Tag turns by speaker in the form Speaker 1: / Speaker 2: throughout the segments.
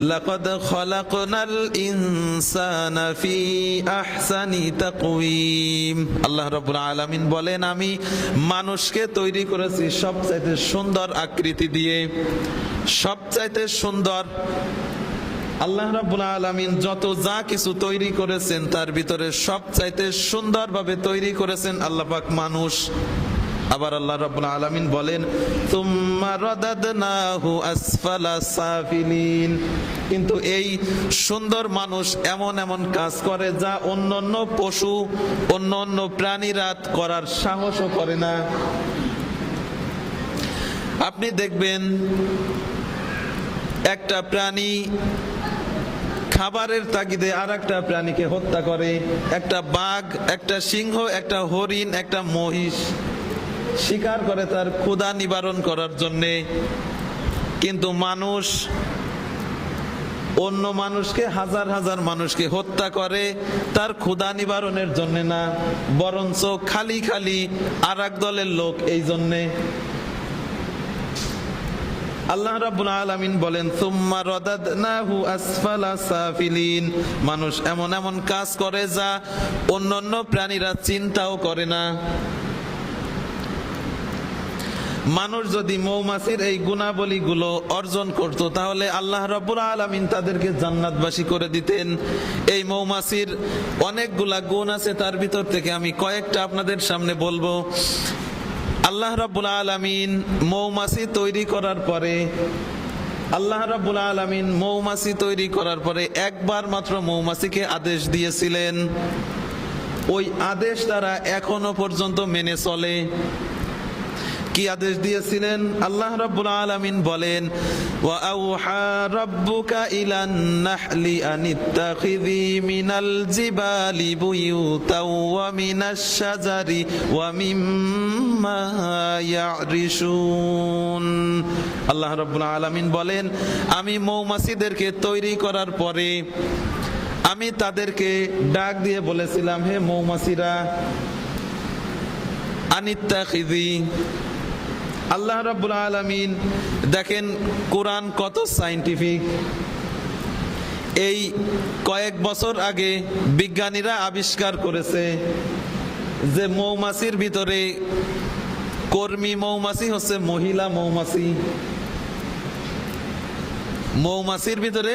Speaker 1: لقد خلقنا الإنسان في أحسن تقويم আল্লাহ রাব্বুল আলামিন বলেন আমি মানুষকে তৈরি করেছি সবচাইতে সুন্দর আকৃতি দিয়ে সবচাইতে সুন্দর আল্লাহ রাব্বুল আলামিন যত যা কিছু তৈরি করেছেন তার ভিতরে সবচাইতে সুন্দরভাবে তৈরি করেছেন আল্লাহ পাক মানুষ আবার আল্লাহ রাব্বুল আলামিন বলেন কিন্তু এই সুন্দর মানুষ এমন এমন কাজ করে যা অন্যান্য পশু অন্য অন্য প্রাণীরা করার সাহসও করে না। আপনি দেখবেন, একটা প্রাণী খাবারের তাগিদে আর একটা প্রাণীকে হত্যা করে। একটা বাঘ, একটা সিংহ, একটা হরিণ, একটা মহিষ। শিকার করে তার ক্ষুধা নিবারণ করার জন্যে। কিন্তু মানুষ, অন্য মানুষকে, হাজার হাজার মানুষকে হত্যা করে তার ক্ষুধা নিবারণের জন্য না, বরঞ্চ খালি খালি আর দলের লোক এই জন্যে। আল্লাহ রাব্বুল আলামিন বলেন সাফিলিন। মানুষ এমন এমন কাজ করে যা অন্যান্য প্রাণীরা চিন্তাও করে না। মানুষ যদি মৌমাছির এই গুণাবলীগুলো অর্জন করত, তাহলে আল্লাহ রাব্বুল আলামিন তাদেরকে জান্নাতবাসী করে দিতেন। এই মৌমাছির অনেকগুলা গুণ আছে, তার ভিতর থেকে আমি কয়েকটা আপনাদের সামনে বলব। আল্লাহ রাব্বুল আলামিন মৌমাছি তৈরি করার পরে, আল্লাহ রাব্বুল আলামিন মৌমাছি তৈরি করার পরে একবার মাত্র মৌমাছিকে আদেশ দিয়েছিলেন। ওই আদেশ তারা এখনও পর্যন্ত মেনে চলে। কি আদেশ দিয়েছিলেন? আল্লাহ রাব্বুল আলামিন বলেন, ওয়া আউহা রাব্বুকা ইলান নাহলি আনিত্তাখিযি মিনাল জিবালি বুয়ুতাও ওয়া মিনাশ শাজারি ওয়া মিম্মা ইয়ারিশুন। আল্লাহ রাব্বুল আলামিন বলেন, আমি মৌমাছিদেরকে তৈরি করার পরে আমি তাদেরকে ডাক দিয়ে বলেছিলাম, হে মৌমাছিরা আনিত্তাখিযি আল্লাহ রাব্বুল আলামিন দেখেন কোরআন কত সাইন্টিফিক এই কয়েক বছর আগে বিজ্ঞানীরা আবিষ্কার করেছে যে মৌমাছির ভিতরে কর্মী মৌমাছি হচ্ছে মহিলা মৌমাছি। মৌমাছির ভিতরে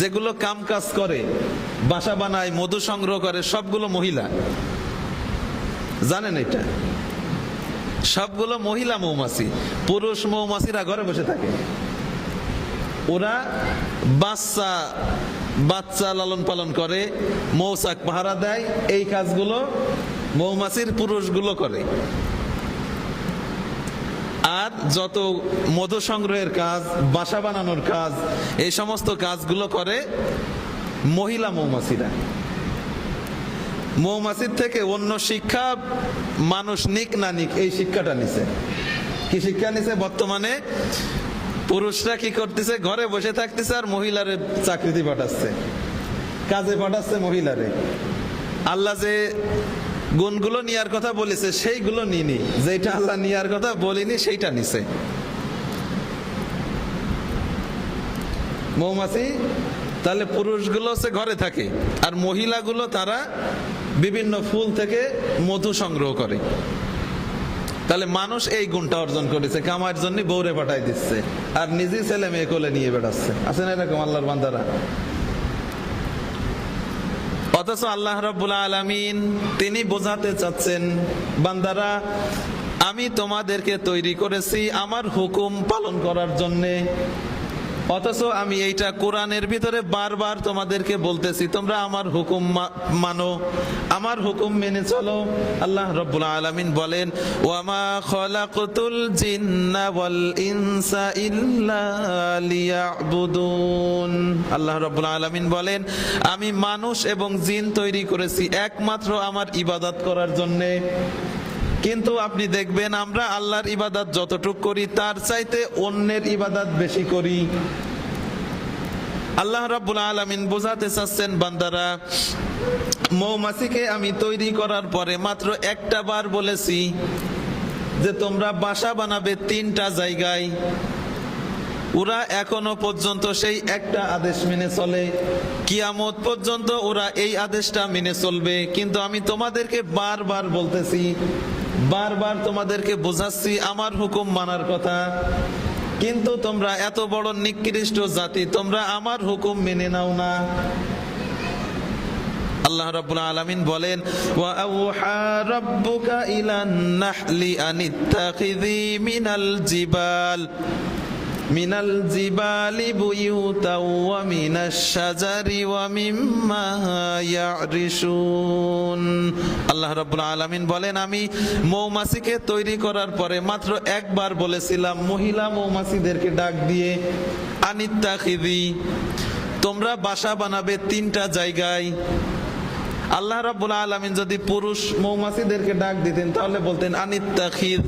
Speaker 1: যেগুলো কাম কাজ করে, বাসা বানায়, মধু সংগ্রহ করে, সবগুলো মহিলা। জানেন এটা? সবগুলো মহিলা মৌমাছি, পুরুষ মৌমাছিরা ঘরে বসে থাকে। ওরা বাচ্চা বাচ্চা লালন পালন করে, মৌচাক পাহারা দেয়, এই কাজগুলো মৌমাছির পুরুষগুলো করে। আর যত মধু সংগ্রহের কাজ, বাসা বানানোর কাজ, এই সমস্ত কাজগুলো করে মহিলা মৌমাছিরা। মৌমাছির থেকে অন্য শিক্ষা মানুষ নিক না নিক, এই শিক্ষাটা নিছে। কি শিক্ষা নিছে? বর্তমানে পুরুষরা কি করতেছে? ঘরে বসে থাকতেছে আর মহিলারে চাকরিতে পাঠাচ্ছে। কাজে পাঠাচ্ছে মহিলারে। আল্লাহ যে গুণগুলো নেওয়ার কথা বলেছে, সেইগুলো নিনি। যেটা আল্লাহ নেওয়ার কথা বলিনি, সেইটা নিছে। মৌমাছি, তাহলে পুরুষগুলো হচ্ছে ঘরে থাকে, আর মহিলাগুলো তারা বিভিন্ন ফুল থেকে মধু সংগ্রহ করে। তাহলে মানুষ এই গুণটা অর্জন করেছে কামার জন্য বৌরে পাঠাই দিচ্ছে, আর নিজে ছেলে মেয়ে কোলে নিয়ে বেড়াচ্ছে। আছে না এরকম আল্লাহর বান্দারা? অথচ আল্লাহ রাব্বুল আলামিন তিনি বোঝাতে চাচ্ছেন, বান্দারা, আমি তোমাদেরকে তৈরি করেছি আমার হুকুম পালন করার জন্যে। অথচ আমি এইটা কোরআনের ভিতরে বারবার তোমাদেরকে বলতেছি, তোমরা আমার হুকুম মানো, আমার হুকুম মেনে চলো। আল্লাহ রব্বুল আলামিন বলেন, ওয়ামা খলাকতুল জিন্না ওয়াল ইনসা ইল্লা আল্লাহ রব্বুল আলামিন বলেন, আমি মানুষ এবং জিন তৈরি করেছি একমাত্র আমার ইবাদত করার জন্যে। কিন্তু আপনি দেখবেন আমরা আল্লাহর ইবাদত যতটুক করি, তার চাইতে অন্যের ইবাদত বেশি করি। আল্লাহ রাব্বুল আলামিন বোঝাতে চাচ্ছেন, বান্দারা, মৌমাছিকে আমি তৈরি করার পরে মাত্র একটা বার বলেছি যে তোমরা বাসা বানাবে তিনটা জায়গায়। ওরা এখনও পর্যন্ত সেই একটা আদেশ মেনে চলে। কিয়ামত পর্যন্ত ওরা এই আদেশটা মেনে চলবে। কিন্তু আমি তোমাদেরকে বারবার বলতেছি বারবার তোমাদেরকে বোঝাচ্ছি, আমার হুকুম মানার কথা। কিন্তু তোমরা এত বড় নিকৃষ্ট জাতি, তোমরা আমার হুকুম মেনে নাও না। আল্লাহ রাব্বুল আলামিন বলেন, ওয়া আওহা রাব্বুকা ইলান নাহলি আনিত্তাখিযি মিনাল জিবাল। মিনাল জিবালি বুয়ুতাও ওয়া মিনাশ ওয়া আল্লাহ রাব্বুল আলামিন বলেন, আমি মৌমাছিকে তৈরি করার পরে মাত্র একবার বলেছিলাম, মহিলা মৌমাছিদেরকে ডাক দিয়ে, আনিত্তাখিযি, তোমরা বাসা বানাবে তিনটা জায়গায়। আল্লাহ রাব্বুল আলামিন যদি পুরুষ মৌমাছিদেরকে ডাক দিতেন, তাহলে বলতেন আনিত্তাখিদ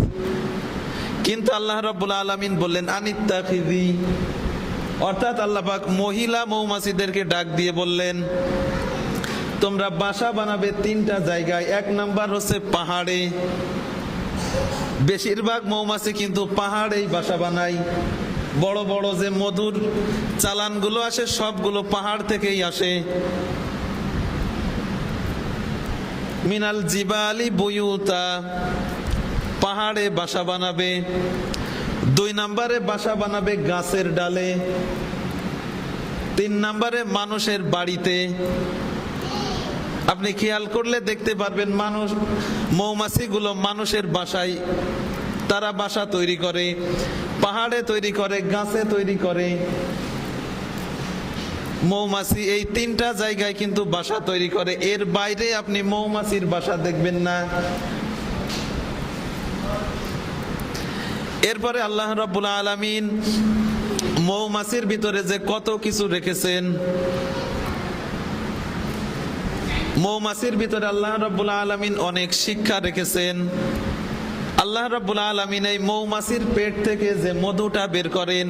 Speaker 1: কিন্তু আল্লাহ রাব্বুল আলামিন বললেন আনিত্তাখিদি অর্থাৎ আল্লাপাক মহিলা মৌমাছিদেরকে ডাক দিয়ে বললেন, তোমরা বাসা বানাবে তিনটা জায়গায়। এক নাম্বার হচ্ছে পাহাড়ে। বেশিরভাগ মৌমাছি কিন্তু পাহাড়েই বাসা বানায়। বড় বড় যে মধুর চালানগুলো আসে, সবগুলো পাহাড় থেকেই আসে। মিনাল জিবালি বুয়ুতা। পাহাড়ে বাসা বানাবে, দুই নম্বরে বাসা বানাবে গাছের ডালে, তিন নম্বরে মানুষের বাড়িতে। আপনি খেয়াল করলে দেখতে পারবেন মানুষ, মৌমাছিগুলো মানুষের বাসায়, তারা বাসা তৈরি করে, পাহাড়ে তৈরি করে, গাছে তৈরি করে। মৌমাছি এই তিনটা জায়গায় কিন্তু বাসা তৈরি করে। এর বাইরে আপনি মৌমাছির বাসা দেখবেন না। এরপরে আল্লাহ রাব্বুল আলমিন মৌমাছির ভিতরে যে কত কিছু রেখেছেন, মৌমাছির ভিতরে আল্লাহ রাব্বুল আলমিন অনেক শিক্ষা রেখেছেন। আল্লাহ রাব্বুল আলমিন এই মৌমাছির পেট থেকে যে মধুটা বের করেন